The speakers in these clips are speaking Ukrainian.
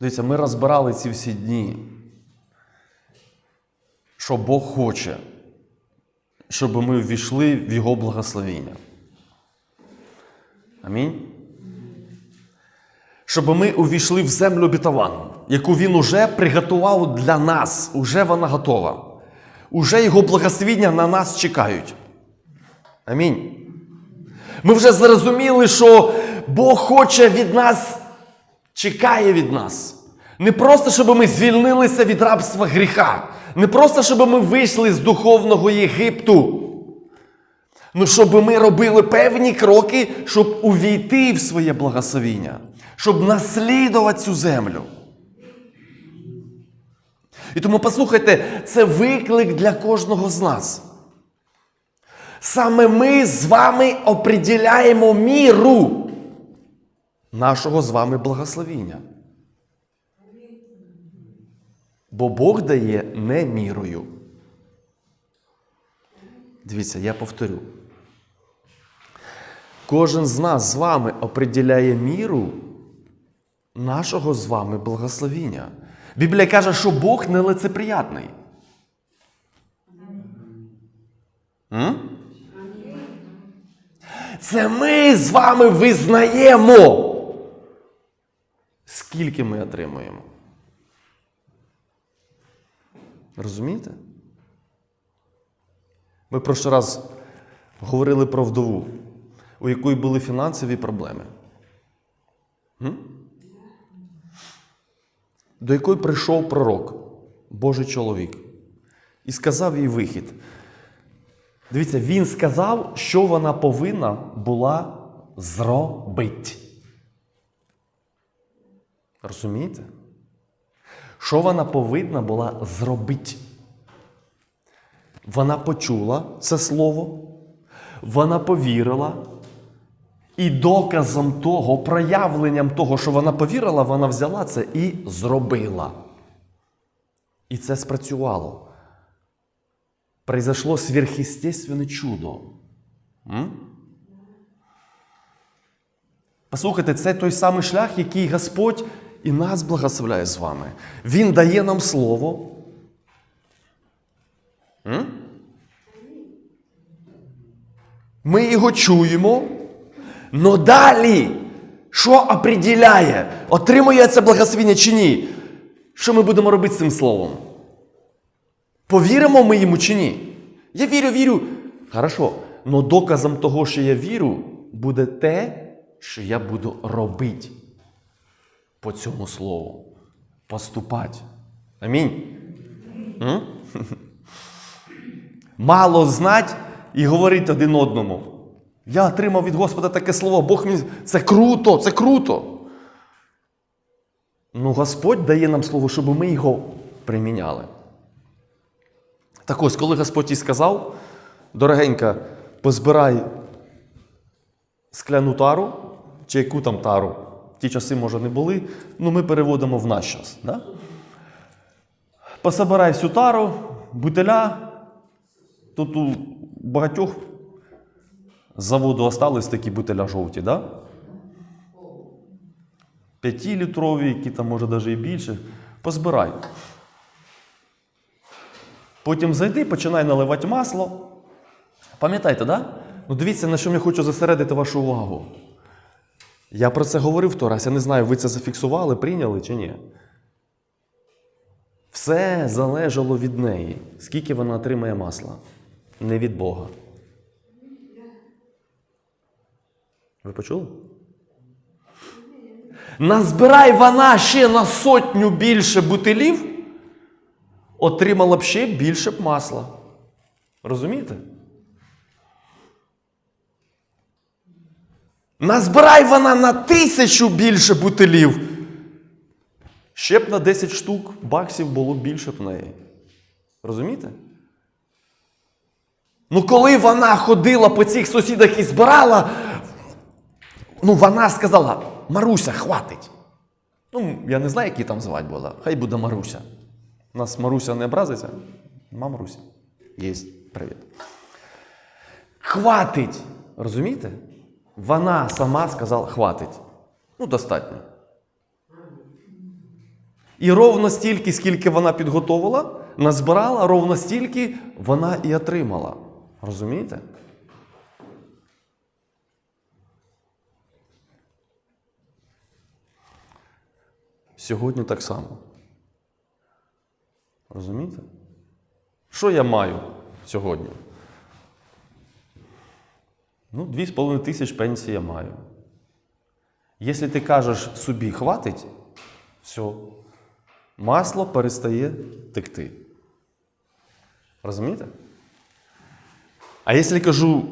Дивіться, ми розбирали ці всі дні, що Бог хоче, щоб ми ввійшли в Його благословіння. Амінь. Щоб ми увійшли в землю обітовану, яку Він уже приготував для нас, уже вона готова. Уже Його благословіння на нас чекають. Амінь. Ми вже зрозуміли, що Бог хоче від нас, чекає від нас. Не просто, щоб ми звільнилися від рабства гріха, не просто, щоб ми вийшли з духовного Єгипту. Ну, щоб ми робили певні кроки, щоб увійти в своє благословіння, щоб наслідувати цю землю. І тому послухайте, це виклик для кожного з нас. Саме ми з вами определяємо міру нашого з вами благословіння. Бо Бог дає не мірою. Дивіться, я повторю. Кожен з нас з вами определяє міру нашого з вами благословіння. Біблія каже, що Бог нелицеприятний. М? Це ми з вами визнаємо, скільки ми отримуємо. Розумієте? Ми прошлий раз говорили про вдову, у якої були фінансові проблеми. М? До якої прийшов пророк, Божий чоловік, і сказав їй вихід. Дивіться, він сказав, що вона повинна була зробити. Розумієте? Що вона повинна була зробити? Вона почула це слово, вона повірила, і доказом того, проявленням того, що вона повірила, вона взяла це і зробила. І це спрацювало. Произошло сверхъестественное чудо. М? Послухайте, це той самий шлях, який Господь і нас благословляє з вами. Він дає нам слово. Ми його чуємо, но далі, що определяє, отримує це благословення чи ні? Що ми будемо робити з цим словом? Повіримо ми йому чи ні? Я вірю, вірю. Хорошо. Но доказом того, що я вірю, буде те, що я буду робити по цьому слову. Поступати. Амінь. М? Мало знать і говорити один одному. Я отримав від Господа таке слово, Бог мені. Це круто, це круто. Ну, Господь дає нам слово, щоб ми його приміняли. Так ось, коли Господь їй сказав, дорогенька, позбирай скляну тару, чи яку там тару, ті часи, може, не були, ну ми переводимо в наш час. Да? Пособирай всю тару, бутиля. Тут у багатьох заводу остались такі бутиля жовті, да? П'ятилітрові, які там, може, навіть і більше. Позбирай. Потім зайди, починай наливати масло. Пам'ятаєте, да? Ну дивіться, на що я хочу зосередити вашу увагу. Я про це говорив раз. Я не знаю, ви це зафіксували, прийняли чи ні. Все залежало від неї, скільки вона отримає масла, не від Бога. Ви почули? Назбирай вона ще на сотню більше бутилів, отримала б ще більше б масла. Розумієте? Назбирай вона на тисячу більше бутилів. Ще б на 10 штук баксів було більше б неї. Розумієте? Ну, коли вона ходила по цих сусідах і збирала, ну вона сказала: Маруся, хватить. Ну, я не знаю, які там звати була. Хай буде Маруся. У нас Маруся не образиться. Мама Маруся. Єсть. Привіт. Хватить. Розумієте? Вона сама сказала, хватить. Ну, достатньо. І ровно стільки, скільки вона підготовила, назбирала, ровно стільки вона і отримала. Розумієте? Сьогодні так само. Розумієте? Що я маю сьогодні? Ну, 2,5 тисяч пенсії я маю. Якщо ти кажеш собі хватить, все, масло перестає текти. Розумієте? А якщо кажу,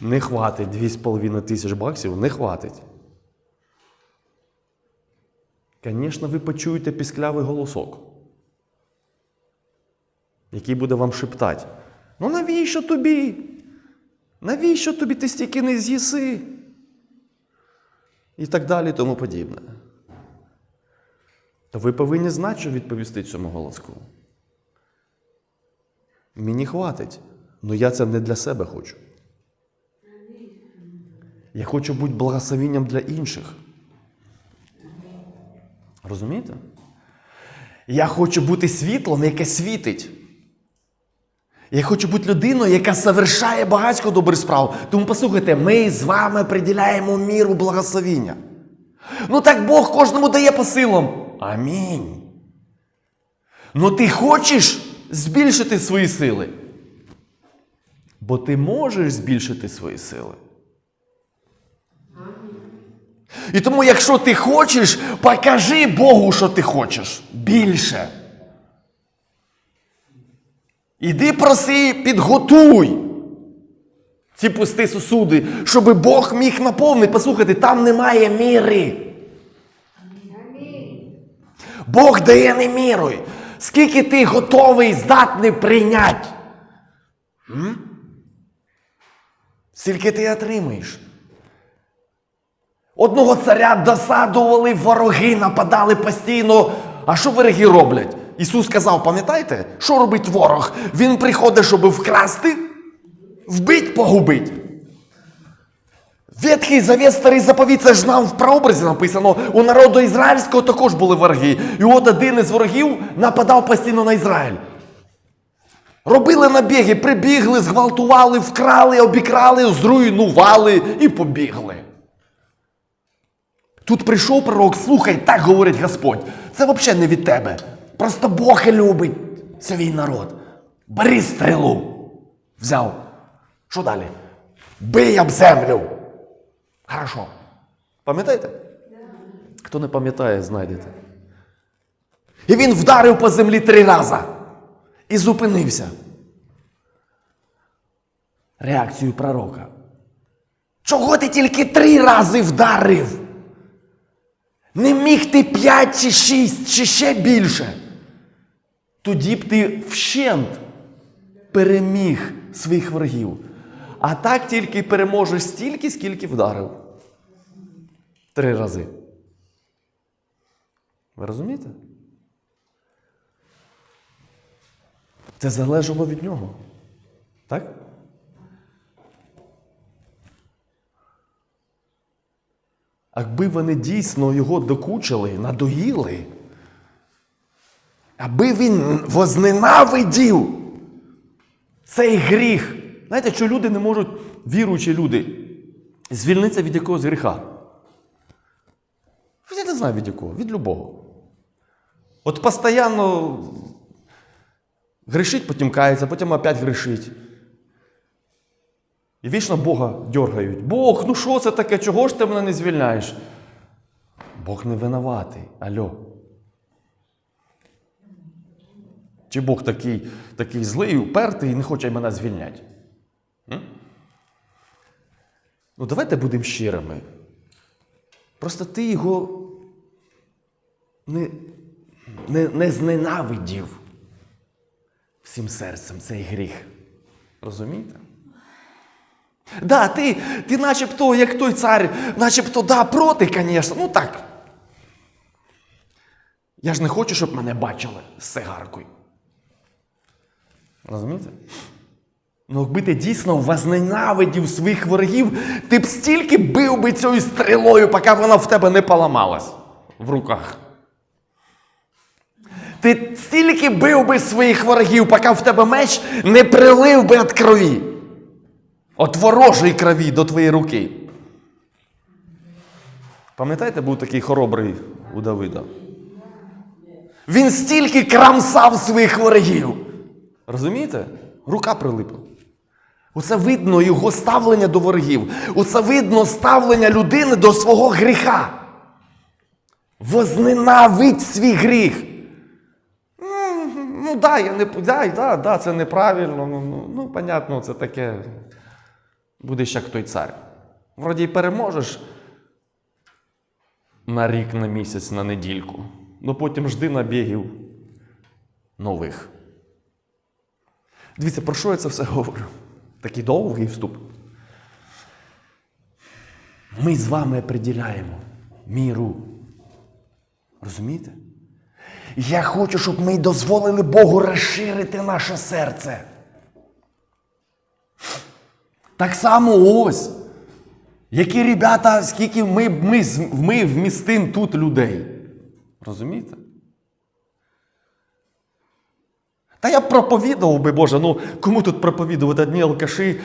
не хватить 2,5 тисяч баксів, не хватить. Звісно, ви почуєте пісклявий голосок, який буде вам шептати. Ну навіщо тобі? Навіщо тобі ти стільки не з'їси? І так далі, і тому подібне. То ви повинні знати, що відповісти цьому голоску. Мені хватить, але я це не для себе хочу. Я хочу бути благословенням для інших. Розумієте? Я хочу бути світлом, яке світить. Я хочу бути людиною, яка завершає багатько добрих справ. Тому послухайте, ми з вами приділяємо міру благословіння. Ну так Бог кожному дає по силам. Амінь. Ну ти хочеш збільшити свої сили? Бо ти можеш збільшити свої сили. І тому, якщо ти хочеш, покажи Богу, що ти хочеш. Більше. Іди проси, підготуй ці пусті сосуди, щоб Бог міг наповнити. Послухайте, там немає міри. Бог дає не мірою. Скільки ти готовий, здатний прийняти? Скільки ти отримаєш? Одного царя досадували вороги, нападали постійно. А що вороги роблять? Ісус сказав, пам'ятаєте, що робить ворог? Він приходить, щоб вкрасти, вбить, погубить. Ветхий завет, старий заповіт, це ж нам в прообразі написано. У народу ізраїльського також були вороги. І от один із ворогів нападав постійно на Ізраїль. Робили набіги, прибігли, зґвалтували, вкрали, обікрали, зруйнували і побігли. Тут прийшов пророк, слухай, так говорить Господь. Це взагалі не від тебе. Просто Бог і любить свій народ. Бери стрілу. Взяв. Що далі? Бий об землю. Хорошо. Пам'ятаєте? Хто не пам'ятає, знайдете. І він вдарив по землі три рази. І зупинився. Реакцію пророка. Чого ти тільки три рази вдарив? Не міг ти п'ять чи шість, чи ще більше. Тоді б ти вщент переміг своїх ворогів. А так тільки переможеш стільки, скільки вдарив. Три рази. Ви розумієте? Це залежало від нього. Так? Аби вони дійсно його докучили, надоїли, аби він возненавидів цей гріх. Знаєте, що люди не можуть, віруючі люди, звільнитися від якогось гріха? Я не знаю від якого, від любого. От постійно грішить, потім кається, потім опять грішить. І вічно Бога дергають. Бог, ну що це таке? Чого ж ти мене не звільняєш? Бог не винуватий. Альо. Чи Бог такий, такий злий, упертий і не хоче мене звільняти? М? Ну, давайте будемо щирими. Просто ти його не, не, не зненавидів всім серцем цей гріх. Розумієте? Да, ти, ти начебто, як той цар, начебто, да, проти, звісно. Ну так. Я ж не хочу, щоб мене бачили з сигаркою. Розумієте? Ну, якби ти дійсно возненавидів своїх ворогів, ти б стільки бив би цією стрілою, поки вона в тебе не поламалась в руках. Ти стільки бив би своїх ворогів, поки в тебе меч не прилив би від крові. От ворожої крові до твоєї руки. Пам'ятаєте, був такий хоробрий у Давида? Він стільки крамсав своїх ворогів. Розумієте? Рука прилипла. Оце видно його ставлення до ворогів. Оце видно ставлення людини до свого гріха. Возненавидь свій гріх. Ну, да, я не да, да, да, це неправильно. Ну, ну, ну, понятно, це таке. Будеш як той цар. Вроді й переможеш на рік, на місяць, на недільку. Ну потім жди набігів нових. Дивіться, про що я це все говорю? Такий довгий вступ. Ми з вами приділяємо міру. Розумієте? Я хочу, щоб ми дозволили Богу розширити наше серце. Так само ось. Які ребята, скільки ми, ми, ми вмістимо тут людей. Розумієте? Та я проповідував би, Боже, ну кому тут проповідувати одні алкаші,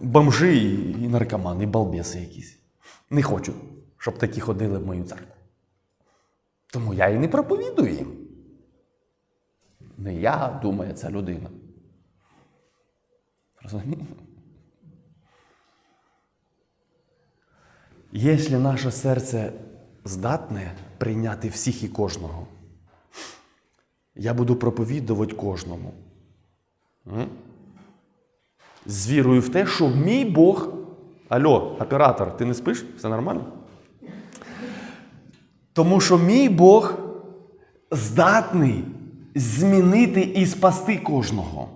бомжи і, наркомани, і балбеси якісь. Не хочу, щоб такі ходили в мою церкву. Тому я і не проповідую їм. Не я, думає ця людина. Розумієте? Якщо наше серце здатне прийняти всіх і кожного, я буду проповідувати кожному. З вірою в те, що мій Бог. Алло, оператор, ти не спиш? Все нормально? Тому що мій Бог здатний змінити і спасти кожного.